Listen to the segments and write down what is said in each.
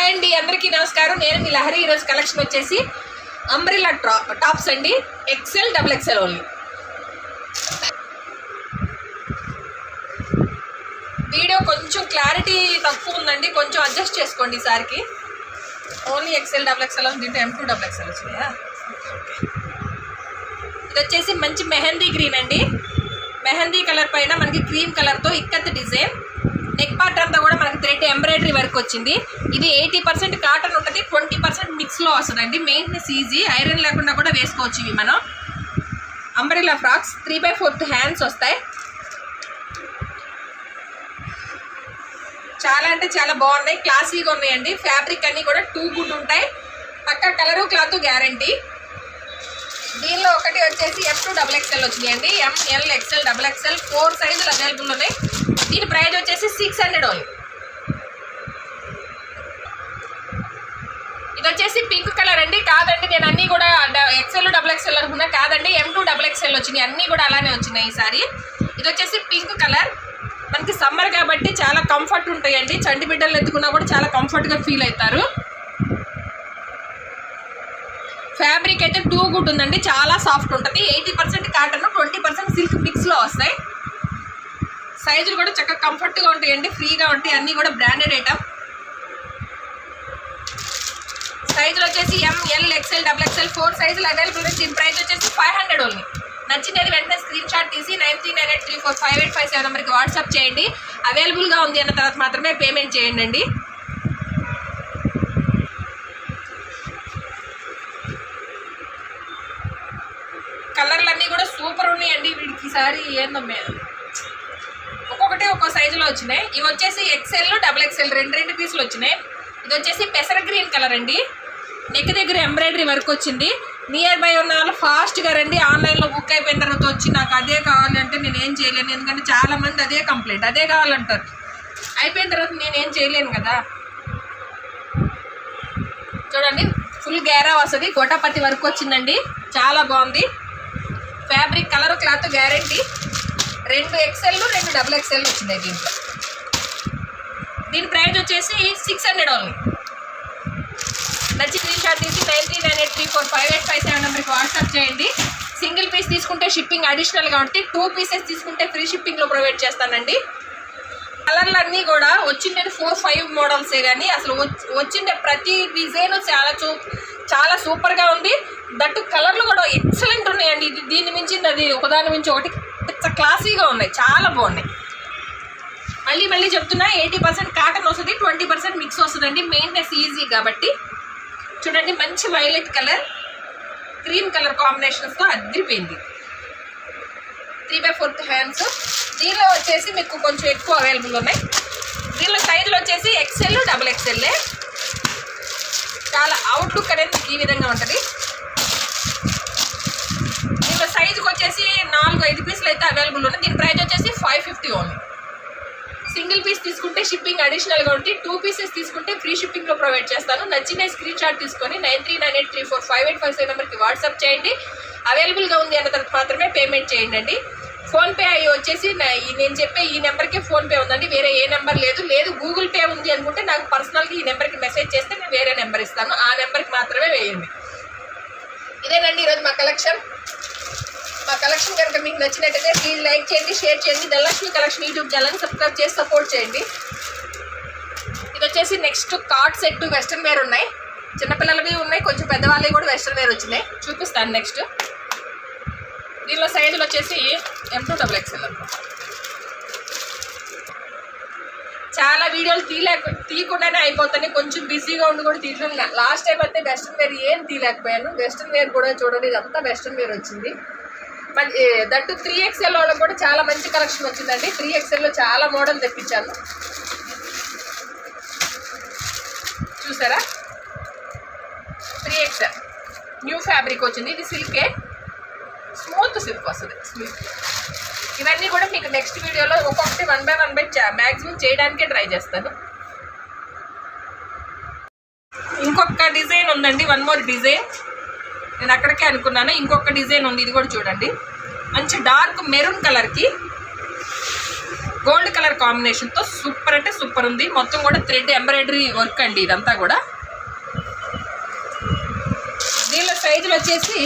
Hi అండి అందరికీ నమస్కారం. నేను మీ లహరి. ఈరోజు కలెక్షన్ వచ్చేసి అంబ్రిల్లా టాప్ టాప్స్ అండి. XL double XL only video కొంచెం క్లారిటీ తక్కువ ఉందండి. కొంచెం అడ్జస్ట్ చేసుకోండి ఈసారికి. ఓన్లీ ఎక్సెల్ డబుల్ ఎక్సెల్ దీంట్లో ఎం టూ డబుల్ ఎక్సెల్ వచ్చినాయా? ఇది వచ్చేసి మంచి మెహందీ గ్రీన్ అండి. మెహందీ కలర్ పైన మనకి క్రీమ్ కలర్తో ఇక్కత్ డిజైన్. నెక్ పార్ట్ అంతా కూడా మనకి థ్రెడ్ ఎంబ్రాయిడరీ వర్క్ వచ్చింది. ఇది ఎయిటీ పర్సెంట్ కాటన్ ఉంటుంది ట్వంటీ పర్సెంట్ మిక్స్లో వస్తుందండి. మెయింటెనెన్స్ ఈజీ ఐరన్ లేకుండా కూడా వేసుకోవచ్చు ఇవి మనం. Umbrella frocks three by fourth hands వస్తాయి. చాలా అంటే చాలా బాగున్నాయి క్లాసీగా ఉన్నాయండి. ఫ్యాబ్రిక్ అన్నీ కూడా టూ గుడ్ ఉంటాయి. పక్క కలరు క్లాత్ గ్యారంటీ దీనిలో ఒకటి వచ్చేసి ఎఫ్ టూ డబుల్ ఎక్స్ఎల్ వచ్చినాయండి. M L XL double XL four సైజులు అవైలబుల్ ఉన్నాయి. దీని ప్రైజ్ వచ్చేసి సిక్స్ హండ్రెడ్ ఓన్లీ ఇది వచ్చేసి పింక్ కలర్ అండి. కాదండి నేను అన్నీ కూడా ఎక్స్ఎల్ డబుల్ ఎక్స్ఎల్ అనుకున్నా. కాదండి ఎం టూ డబుల్ ఎక్స్ఎల్ వచ్చినాయి. అన్నీ కూడా అలానే వచ్చినాయి ఈసారి ఇది వచ్చేసి పింక్ కలర్ మనకి సమ్మర్ కాబట్టి చాలా కంఫర్ట్ ఉంటాయండి. చంటి బిడ్డలు ఎత్తుకున్నా కూడా చాలా కంఫర్ట్గా ఫీల్ అవుతారు. ఫ్యాబ్రిక్ అయితే టూ గుడ్ ఉందండి. చాలా సాఫ్ట్ ఉంటుంది. Eighty percent cotton twenty percent silk మిక్స్లో వస్తాయి. సైజులు కూడా చక్కగా కంఫర్ట్గా ఉంటాయండి. ఫ్రీగా ఉంటాయి. అన్నీ కూడా బ్రాండెడ్ ఐటమ్ సైజులు వచ్చేసి M L XL double XL four సైజులు అవైలబుల్ ఉంది దీని ప్రైస్ వచ్చేసి ఫైవ్ హండ్రెడ్ ఓన్లీ నచ్చినది వెంటనే స్క్రీన్ షాట్ తీసి nine three nine eight three four five eight five seven నెంబర్కి వాట్సాప్ చేయండి. అవైలబుల్గా ఉంది అన్న తర్వాత మాత్రమే పేమెంట్ చేయండి అండి కలర్లు అన్నీ కూడా సూపర్ ఉన్నాయండి వీడికి ఈసారి ఏందో ఒక్కొక్కటి ఒక్కో సైజులో వచ్చినాయి. ఇవి వచ్చేసి ఎక్సెల్ డబుల్ ఎక్సెల్ రెండు రెండు పీసులు వచ్చినాయి. ఇది వచ్చేసి పెసర గ్రీన్ కలర్ అండి. నెక్ దగ్గర ఎంబ్రాయిడరీ వర్క్ వచ్చింది. నియర్ బై ఉన్న వాళ్ళు ఫాస్ట్గా రండి. ఆన్లైన్లో బుక్ అయిపోయిన తర్వాత వచ్చి నాకు అదే కావాలి అంటే నేను ఏం చేయలేను. ఎందుకంటే చాలా మంది అదే కంప్లైంట్ అదే కావాలంటారు. అయిపోయిన తర్వాత నేను ఏం చేయలేను కదా. చూడండి ఫుల్ గేరా వస్తుంది. గోటాపతి వర్క్ వచ్చిందండి. చాలా బాగుంది. Fabric colour cloth guarantee. రెండు ఎక్సెల్ రెండు డబుల్ ఎక్సెల్ వచ్చినాయి దీంట్లో. దీని ప్రైస్ వచ్చేసి సిక్స్ హండ్రెడ్ ఓన్లీ నచ్చి స్క్రీన్ షాట్ తీసి nine three nine eight three four five eight five seven నెంబర్కి వాట్సాప్ చేయండి. సింగిల్ పీస్ తీసుకుంటే షిప్పింగ్ అడిషనల్గా ఉంటుంది టూ పీసెస్ తీసుకుంటే ఫ్రీ షిప్పింగ్లో ప్రొవైడ్ చేస్తానండి. కలర్లు అన్నీ కూడా వచ్చిండే ఫోర్ ఫైవ్ మోడల్సే కానీ అసలు వచ్చిండే ప్రతి డిజైన్ చాలా చూ చాలా సూపర్గా ఉంది. దట్టు కలర్లు కూడా ఎక్సలెంట్ ఉన్నాయి అది ఒకదాని మించి ఒకటి క్లాసీగా ఉన్నాయి చాలా బాగున్నాయి. మళ్ళీ మళ్ళీ చెప్తున్నా ఎయిటీ పర్సెంట్ కాటన్ వస్తుంది ట్వంటీ పర్సెంట్ మిక్స్ వస్తుందండి. మెయింటెనెన్స్ ఈజీ కాబట్టి చూడండి మంచి వైలెట్ కలర్ క్రీమ్ కలర్ కాంబినేషన్స్తో అద్దరిపోయింది. త్రీ బై ఫోర్త్ హ్యాండ్స్ దీనిలో వచ్చేసి మీకు కొంచెం ఎక్కువ అవైలబుల్ ఉన్నాయి. దీనిలో సైజులు వచ్చేసి ఎక్సెల్ డబుల్ ఎక్సెల్లే చాలా అవుట్లుక్ అనేది ఈ విధంగా ఉంటుంది. సైజుకి వచ్చేసి నాలుగు ఐదు పీసులు అయితే అవైలబుల్ ఉన్నాయి. దీని ప్రైస్ వచ్చేసి five fifty only single piece తీసుకుంటే షిప్పింగ్ అడిషనల్గా ఉంటుంది. టూ పీసెస్ తీసుకుంటే ఫ్రీ షిప్పింగ్లో ప్రొవైడ్ చేస్తాను. నచ్చిన స్క్రీన్ షాట్ తీసుకొని nine three nine eight three four five eight five seven నెంబర్కి వాట్సాప్ చేయండి. అవైలబుల్గా ఉంది అన్న తర్వాత మాత్రమే పేమెంట్ చేయండి అండి ఫోన్పే అయ్యి వచ్చేసి నేను చెప్పే ఈ నెంబర్కే ఫోన్పే ఉందండి. వేరే ఏ నెంబర్ లేదు. లేదు గూగుల్ పే ఉంది అనుకుంటే నాకు పర్సనల్గా ఈ నెంబర్కి మెసేజ్ చేస్తే నేను వేరే నెంబర్ ఇస్తాను. ఆ నెంబర్కి మాత్రమే వేయండి. ఇదేనండి ఈరోజు మా కలెక్షన్ కలెక్షన్ కనుక మీకు నచ్చినట్టయితే ప్లీజ్ లైక్ చేయండి షేర్ చేయండి. ధనలక్ష్మి కలెక్షన్ యూట్యూబ్ ఛానల్ని సబ్స్క్రైబ్ చేసి సపోర్ట్ చేయండి. ఇది వచ్చేసి next co-ord set western wear ఉన్నాయి. చిన్నపిల్లలవి ఉన్నాయి కొంచెం పెద్దవాళ్ళవి కూడా వెస్ట్రన్ వేర్ వచ్చినాయి. చూపిస్తాను నెక్స్ట్ దీనిలో సైజులు వచ్చేసి ఎం టూ డబుల్ ఎక్స్ఎల్ అనుకుంటా చాలా వీడియోలు తీయలేక తీయకుండానే అయిపోతాయి కొంచెం బిజీగా ఉండి కూడా తీయలేదు లాస్ట్ టైం అయితే వెస్ట్రన్ వేర్ ఏం తీయలేకపోయాను. వెస్ట్రన్ వేర్ కూడా చూడండి ఇదంతా వెస్ట్రన్ వేర్ వచ్చింది. దట్టు త్రీ ఎక్స్ఎల్ కూడా చాలా మంచి కలెక్షన్ వచ్చిందండి. త్రీ ఎక్స్ఎల్లో చాలా మోడల్ తెప్పించాను చూసారా? త్రీ ఎక్స్ఎల్ న్యూ ఫ్యాబ్రిక్ వచ్చింది. ఇది సిల్కే స్మూత్ సిల్క్ వస్తుంది. స్మూత్ ఇవన్నీ కూడా మీకు నెక్స్ట్ వీడియోలో ఒక్కొక్కటి one by one by maximum చేయడానికే ట్రై చేస్తాను. ఇంకొక డిజైన్ ఉందండి. వన్ మోర్ డిజైన్ నేను అక్కడికే అనుకున్నాను. ఇంకొక డిజైన్ ఉంది ఇది కూడా చూడండి. మంచి డార్క్ మెరూన్ కలర్కి గోల్డ్ కలర్ కాంబినేషన్తో సూపర్ అంటే సూపర్ ఉంది. మొత్తం కూడా థ్రెడ్ ఎంబ్రాయిడరీ వర్క్ అండి ఇదంతా కూడా. దీనిలో సైజులు వచ్చేసి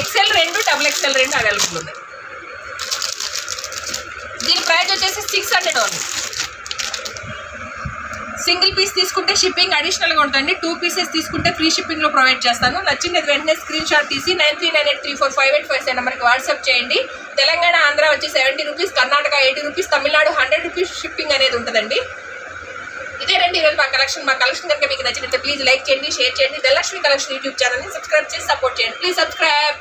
ఎక్సెల్ రెండు డబుల్ ఎక్సెల్ రెండు అవైలబుల్ ఉంది దీని ప్రైస్ వచ్చేసి six hundred only single piece తీసుకుంటే షిప్పింగ్ అడిషనల్గా ఉంటుంది టూ పీసెస్ తీసుకుంటే ఫ్రీ షిప్పింగ్లో ప్రొవైడ్ చేస్తాను. నచ్చింది వెంటనే స్క్రీన్ షాట్ తీసి nine three nine eight three four five eight five seven నెంబర్కి వాట్సాప్ చేయండి. తెలంగాణ ఆంధ్ర వచ్చి seventy rupees Karnataka eighty rupees Tamil Nadu hundred rupees shipping అనేది ఉంటుందండి. ఇదే రండి ఈరోజు మా కలెక్షన్. మా కలెక్షన్ కనుక మీకు నచ్చినట్లయితే ప్లీజ్ లైక్ చేయండి షేర్ చేయండి. ధనలక్ష్మి కలెక్షన్ యూట్యూబ్ ఛానల్ని సబ్స్క్రైబ్ చేసి సపోర్ట్ చేయండి. Please subscribe.